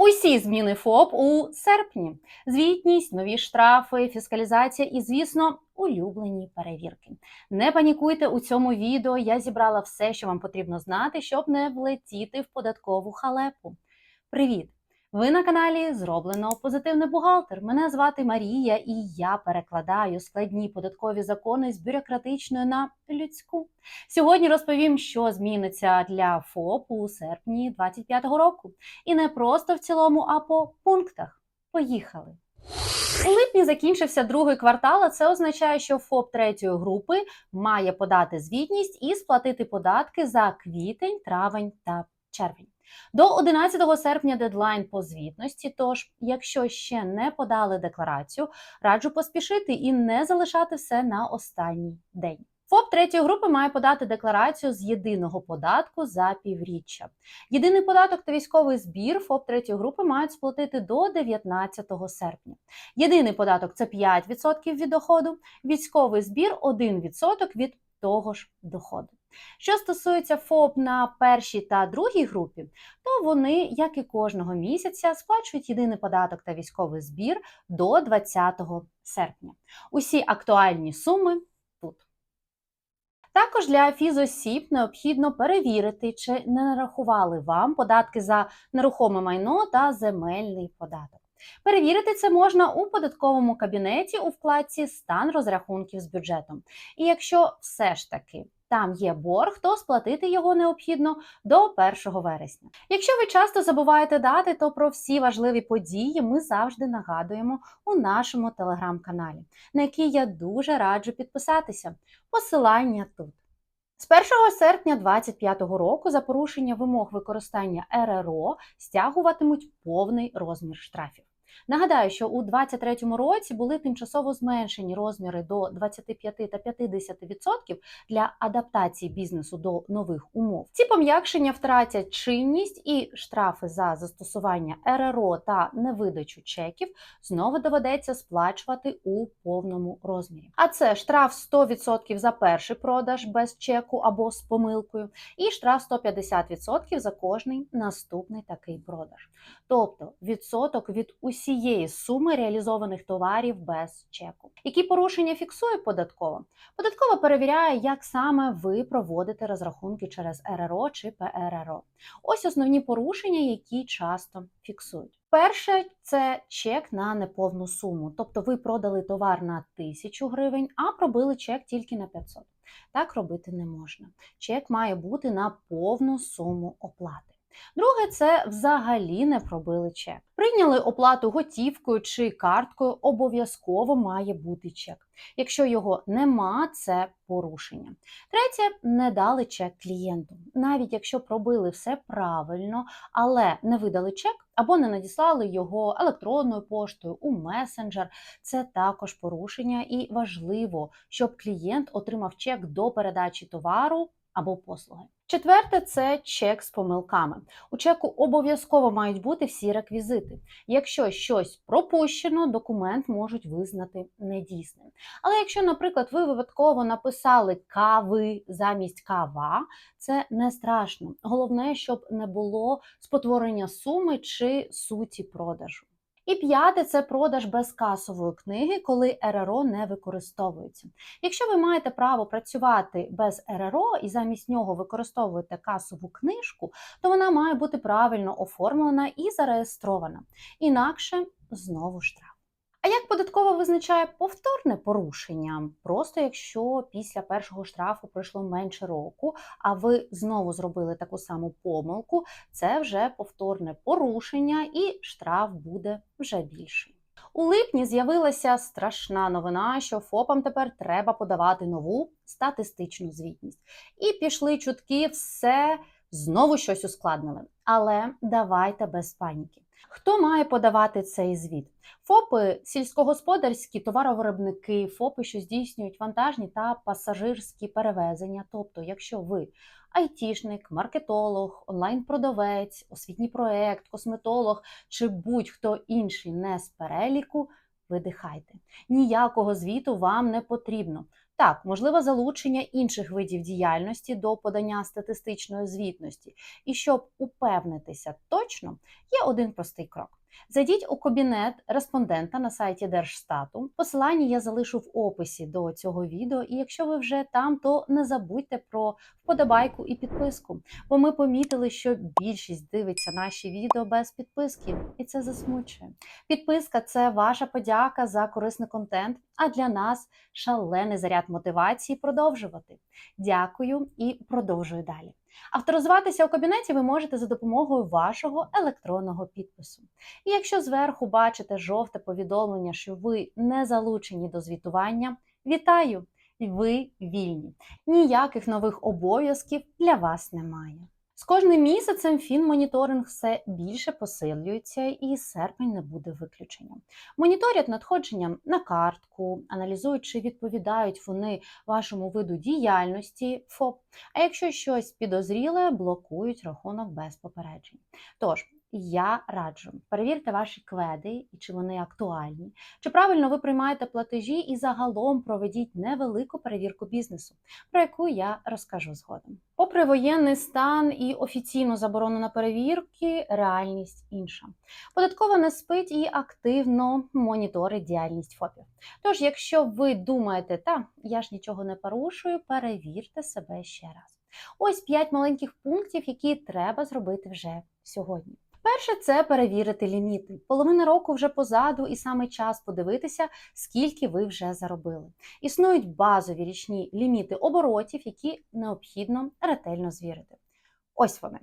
Усі зміни ФОП у серпні: звітність, нові штрафи, фіскалізація і, звісно, улюблені перевірки. Не панікуйте у цьому відео. Я зібрала все, що вам потрібно знати, щоб не влетіти в податкову халепу. Привіт! Ви на каналі Зроблено Позитивний бухгалтер. Мене звати Марія, і я перекладаю складні податкові закони з бюрократичної на людську. Сьогодні розповім, що зміниться для ФОП у серпні 2025 року. І не просто в цілому, а по пунктах. Поїхали! У липні закінчився другий квартал, а це означає, що ФОП третьої групи має подати звітність і сплатити податки за квітень, травень та червень. До 11 серпня дедлайн по звітності. Тож, якщо ще не подали декларацію, раджу поспішити і не залишати все на останній день. ФОП третьої групи має подати декларацію з єдиного податку за півріччя. Єдиний податок та військовий збір ФОП третьої групи мають сплатити до 19 серпня. Єдиний податок це 5% від доходу, військовий збір 1% від того ж доходу. Що стосується ФОП на першій та другій групі, то вони, як і кожного місяця, сплачують єдиний податок та військовий збір до 20 серпня. Усі актуальні суми тут. Також для фізосіб необхідно перевірити, чи не нарахували вам податки за нерухоме майно та земельний податок. Перевірити це можна у податковому кабінеті у вкладці Стан розрахунків з бюджетом. І якщо все ж таки там є борг, то сплатити його необхідно до 1 вересня. Якщо ви часто забуваєте дати, то про всі важливі події ми завжди нагадуємо у нашому телеграм-каналі, на який я дуже раджу підписатися. Посилання тут. З 1 серпня 2025 року за порушення вимог використання РРО стягуватимуть повний розмір штрафів. Нагадаю, що у 2023 році були тимчасово зменшені розміри до 25 та 50% для адаптації бізнесу до нових умов. Ці пом'якшення втратять чинність і штрафи за застосування РРО та невидачу чеків знову доведеться сплачувати у повному розмірі. А це штраф 100% за перший продаж без чеку або з помилкою, і штраф 150% за кожний наступний такий продаж. Тобто відсоток від усієї суми реалізованих товарів без чеку. Які порушення фіксує податкова? Податкова перевіряє, як саме ви проводите розрахунки через РРО чи ПРРО. Ось основні порушення, які часто фіксують. Перше це чек на неповну суму, тобто ви продали товар на 1000 гривень, а пробили чек тільки на 500. Так робити не можна. Чек має бути на повну суму оплати. Друге, це взагалі не пробили чек. Прийняли оплату готівкою чи карткою, обов'язково має бути чек. Якщо його нема, це порушення. Третє, не дали чек клієнту. Навіть якщо пробили все правильно, але не видали чек або не надіслали його електронною поштою у месенджер, це також порушення і важливо, щоб клієнт отримав чек до передачі товару або послуги. Четверте це чек з помилками. У чеку обов'язково мають бути всі реквізити. Якщо щось пропущено, документ можуть визнати недійсним. Але якщо, наприклад, ви випадково написали кави замість кава, це не страшно. Головне, щоб не було спотворення суми чи суті продажу. І п'яте це продаж безкасової книги, коли РРО не використовується. Якщо ви маєте право працювати без РРО і замість нього використовуєте касову книжку, то вона має бути правильно оформлена і зареєстрована. Інакше знову штраф. А як податкова визначає повторне порушення? Просто якщо після першого штрафу пройшло менше року, а ви знову зробили таку саму помилку, це вже повторне порушення і штраф буде вже більший. У липні з'явилася страшна новина, що ФОПам тепер треба подавати нову статистичну звітність. І пішли чутки, все знову щось ускладнили. Але давайте без паніки. Хто має подавати цей звіт? ФОПи, сільськогосподарські товаровиробники, ФОПи, що здійснюють вантажні та пасажирські перевезення. Тобто, якщо ви айтішник, маркетолог, онлайн-продавець, освітній проект, косметолог чи будь-хто інший не з переліку, видихайте. Ніякого звіту вам не потрібно. Так, можливо залучення інших видів діяльності до подання статистичної звітності. І щоб упевнитися точно, є один простий крок. Зайдіть у кабінет респондента на сайті Держстату. Посилання я залишу в описі до цього відео. І якщо ви вже там, то не забудьте про вподобайку і підписку. Бо ми помітили, що більшість дивиться наші відео без підписки, і це засмучує. Підписка це ваша подяка за корисний контент. А для нас шалений заряд мотивації продовжувати. Дякую і продовжую далі. Авторизуватися у кабінеті ви можете за допомогою вашого електронного підпису. І якщо зверху бачите жовте повідомлення, що ви не залучені до звітування, вітаю! Ви вільні. Ніяких нових обов'язків для вас немає. З кожним місяцем фінмоніторинг все більше посилюється, і серпень не буде виключенням. Моніторять надходження на картку, аналізують, чи відповідають вони вашому виду діяльності ФОП. А якщо щось підозріле, блокують рахунок без попереджень. Тож я раджу перевірте ваші кведи і чи вони актуальні, чи правильно ви приймаєте платежі, і загалом проведіть невелику перевірку бізнесу, про яку я розкажу згодом. Попри воєнний стан і офіційну заборону на перевірки, реальність інша. Податкова не спить і активно моніторить діяльність ФОПів. Тож, якщо ви думаєте, та я ж нічого не порушую, перевірте себе ще раз. Ось п'ять маленьких пунктів, які треба зробити вже сьогодні. Перше це перевірити ліміти. Половина року вже позаду, і саме час подивитися, скільки ви вже заробили. Існують базові річні ліміти оборотів, які необхідно ретельно звірити. Ось вони.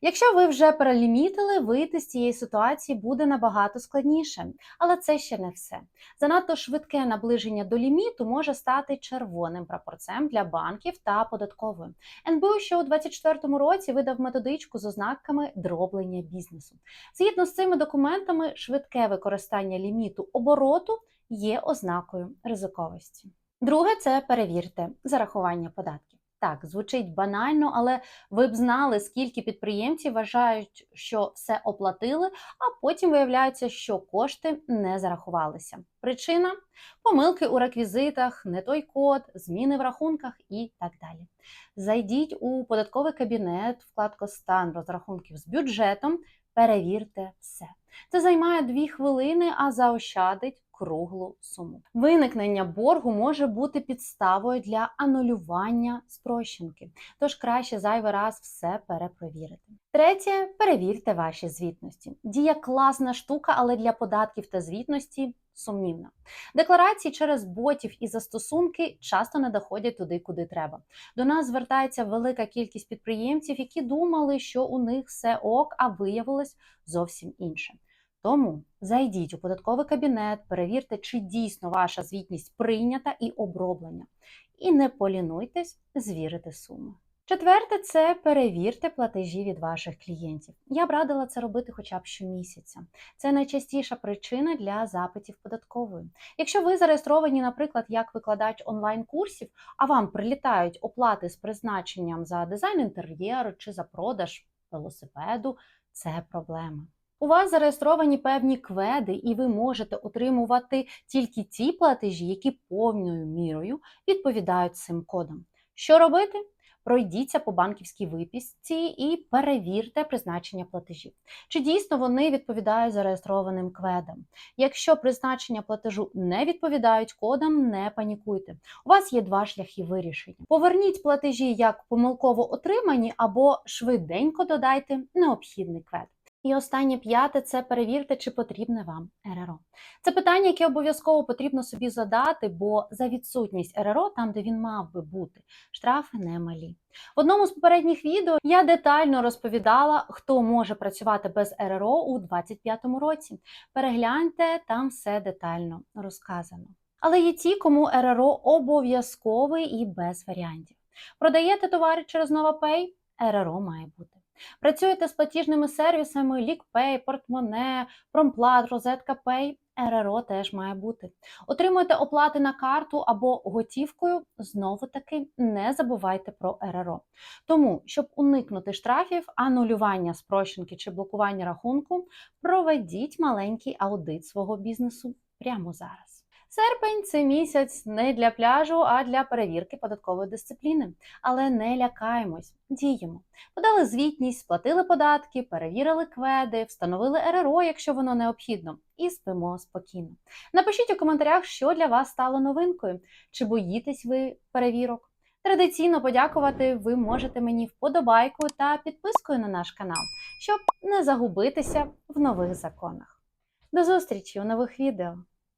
Якщо ви вже перелімітили, вийти з цієї ситуації буде набагато складніше, але це ще не все. Занадто швидке наближення до ліміту може стати червоним прапорцем для банків та податкової. НБУ ще у 2024 році видав методичку з ознаками дроблення бізнесу. Згідно з цими документами, швидке використання ліміту обороту є ознакою ризиковості. Друге це перевірте зарахування податків. Так, звучить банально, але ви б знали, скільки підприємців вважають, що все оплатили, а потім виявляється, що кошти не зарахувалися. Причина помилки у реквізитах, не той код, зміни в рахунках і так далі. Зайдіть у податковий кабінет, вкладку стан розрахунків з бюджетом, перевірте все. Це займає дві хвилини, а заощадить круглу суму. Виникнення боргу може бути підставою для анулювання спрощенки, тож краще зайвий раз все перепровірити. Третє перевірте ваші звітності. Дія класна штука, але для податків та звітності сумнівна. Декларації через ботів і застосунки часто не доходять туди, куди треба. До нас звертається велика кількість підприємців, які думали, що у них все ок, а виявилось зовсім інше. Тому зайдіть у податковий кабінет, перевірте, чи дійсно ваша звітність прийнята і оброблена. І не полінуйтесь звірити суми. Четверте, це перевірте платежі від ваших клієнтів. Я б радила це робити хоча б щомісяця. Це найчастіша причина для запитів податкової. Якщо ви зареєстровані, наприклад, як викладач онлайн-курсів, а вам прилітають оплати з призначенням за дизайн інтер'єру чи за продаж велосипеду, це проблема. У вас зареєстровані певні кведи, і ви можете отримувати тільки ті платежі, які повною мірою відповідають цим кодам. Що робити? Пройдіться по банківській виписці і перевірте призначення платежів. Чи дійсно вони відповідають зареєстрованим кведам? Якщо призначення платежу не відповідають кодам, не панікуйте. У вас є два шляхи вирішення. Поверніть платежі як помилково отримані, або швиденько додайте необхідний квед. І останнє п'яте це перевірте, чи потрібне вам РРО. Це питання, яке обов'язково потрібно собі задати, бо за відсутність РРО, там де він мав би бути, штрафи немалі. В одному з попередніх відео я детально розповідала, хто може працювати без РРО у 2025 році. Перегляньте, там все детально розказано. Але є ті, кому РРО обов'язковий і без варіантів. Продаєте товари через NovaPay? РРО має бути. Працюєте з платіжними сервісами LeakPay, Портмоне, Промплат, Розетка Pay, РРО теж має бути. Отримуєте оплати на карту або готівкою, знову таки не забувайте про РРО. Тому, щоб уникнути штрафів, анулювання спрощенки чи блокування рахунку, проведіть маленький аудит свого бізнесу прямо зараз. Серпень це місяць не для пляжу, а для перевірки податкової дисципліни. Але не лякаємось, діємо. Подали звітність, сплатили податки, перевірили кведи, встановили РРО, якщо воно необхідно, і спимо спокійно. Напишіть у коментарях, що для вас стало новинкою, чи боїтесь ви перевірок. Традиційно подякувати ви можете мені вподобайкою та підпискою на наш канал, щоб не загубитися в нових законах. До зустрічі у нових відео!